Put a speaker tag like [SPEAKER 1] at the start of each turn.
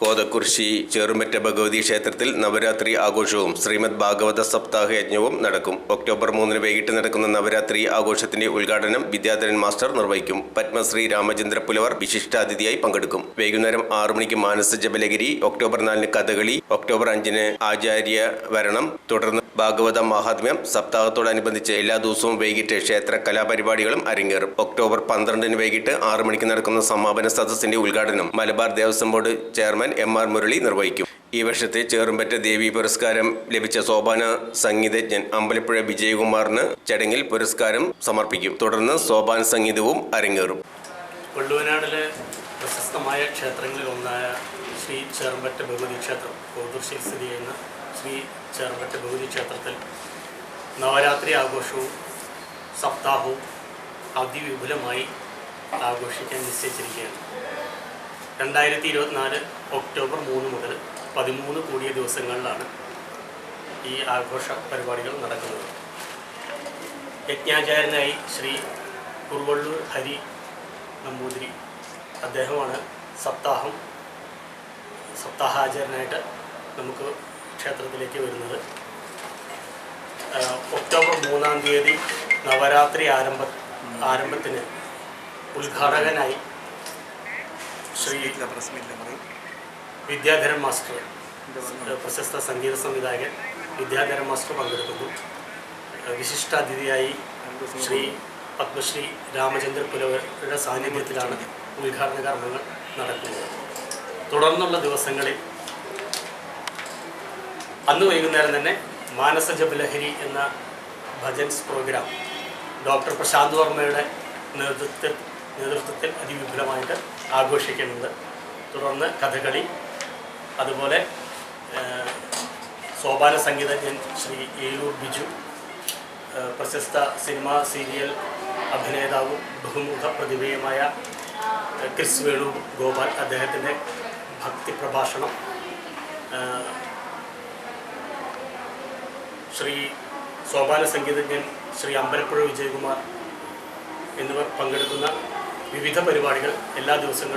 [SPEAKER 1] കോതക്കുറിശി ചെറുമറ്റ ഭഗവതി ക്ഷേത്രത്തിൽ നവരാത്രി ആഘോഷവും ശ്രീമദ് ഭാഗവത സപ്താഹ യജ്ഞവും നടക്കും. ഒക്ടോബർ മൂന്നിന് വൈകിട്ട് നടക്കുന്ന നവരാത്രി ആഘോഷത്തിന്റെ ഉദ്ഘാടനം വിദ്യാധരൻ മാസ്റ്റർ നിർവഹിക്കും. പത്മശ്രീ രാമചന്ദ്ര പുലവർ വിശിഷ്ടാതിഥിയായി പങ്കെടുക്കും. വൈകുന്നേരം ആറു മണിക്ക് മാനസ ജബലഗിരി ഒക്ടോബർ നാലിന് കഥകളി ഒക്ടോബർ അഞ്ചിന് ആചാര്യ വരണം. തുടർന്ന് ഭാഗവത മഹാത്മ്യം സപ്താഹത്തോടനുബന്ധിച്ച് എല്ലാ ദിവസവും വൈകിട്ട് ക്ഷേത്ര കലാപരിപാടികളും അരങ്ങേറും. ഒക്ടോബർ പന്ത്രണ്ടിന് വൈകിട്ട് ആറു മണിക്ക് നടക്കുന്ന സമാപന സദസ്സിന്റെ ഉദ്ഘാടനം Malabar Devaswom board chairman M R Murali നിർവഹിക്കും. ഈ വർഷത്തെ ചേറുമ്പറ്റ ദേവി പുരസ്കാരം ലഭിച്ച സോപാന സംഗീതജ്ഞൻ അമ്പലപ്പുഴ വിജയകുമാറിന് ചടങ്ങിൽ പുരസ്കാരം സമർപ്പിക്കും. തുടർന്ന് സോപാന സംഗീതവും അരങ്ങേറും.
[SPEAKER 2] വള്ളുവനാടിലെ പ്രശസ്തമായ ക്ഷേത്രങ്ങളിൽ ഒന്നായ ശ്രീ ചേർമ്പറ്റ ഭഗവതി ക്ഷേത്രം കോതൂർശിയിൽ സ്ഥിതി ചെയ്യുന്ന ശ്രീ ചേർമ്പറ്റ ഭഗവതി ക്ഷേത്രത്തിൽ നവരാത്രി ആഘോഷവും സപ്താഹവും അതിവിപുലമായി ആഘോഷിക്കാൻ നിശ്ചയിച്ചിരിക്കുകയാണ്. രണ്ടായിരത്തി ഇരുപത്തിനാല് ഒക്ടോബർ മൂന്ന് മുതൽ പതിമൂന്ന് കൂടിയ ദിവസങ്ങളിലാണ് ഈ ആഘോഷ പരിപാടികൾ നടക്കുന്നത്. യജ്ഞാചാര്യനായി ശ്രീ കുറുവള്ളൂർ ഹരി നമ്പൂതിരി അദ്ദേഹമാണ് സപ്താഹം സപ്താഹാചാരനായിട്ട് നമുക്ക് ക്ഷേത്രത്തിലേക്ക് വരുന്നത്. ഒക്ടോബർ മൂന്നാം തീയതി നവരാത്രി ആരംഭ ആരംഭത്തിന് ഉദ്ഘാടകനായി ശ്രീ വിദ്യാധരൻ മാസ്റ്റർ പ്രശസ്ത സംഗീത സംവിധായകൻ വിദ്യാധരൻ മാസ്റ്റർ പങ്കെടുക്കുന്നു. വിശിഷ്ടാതിഥിയായി ശ്രീ പത്മശ്രീ രാമചന്ദ്ര പുലവരുടെ സാന്നിധ്യത്തിലാണ് ഉദ്ഘാടന കർമ്മങ്ങൾ നടക്കുന്നത്. തുടർന്നുള്ള ദിവസങ്ങളിൽ അന്ന് വൈകുന്നേരം തന്നെ മാനസ ജപലഹരി എന്ന ഭജൻസ് പ്രോഗ്രാം ഡോക്ടർ പ്രശാന്ത് വർമ്മയുടെ നേതൃത്വത്തിൽ നേതൃത്വത്തിൽ അതിവിപുലമായിട്ട് ആഘോഷിക്കുന്നുണ്ട് തുടർന്ന് കഥകളി അതുപോലെ സോപാന സംഗീതജ്ഞൻ ശ്രീ ഏലൂർ ബിജു പ്രശസ്ത സിനിമ സീരിയൽ അഭിനേതാവും ബഹുമുഖ പ്രതിഭയുമായ ക്രിസ് വേണു ഗോപാൽ അദ്ദേഹത്തിന്റെ ഭക്തി പ്രഭാഷണം ശ്രീ സോപാന സംഗീതജ്ഞൻ ശ്രീ അമ്പലപ്പുഴ വിജയകുമാർ എന്നിവർ പങ്കെടുക്കുന്ന വിവിധ പരിപാടികൾ എല്ലാ ദിവസങ്ങളിലും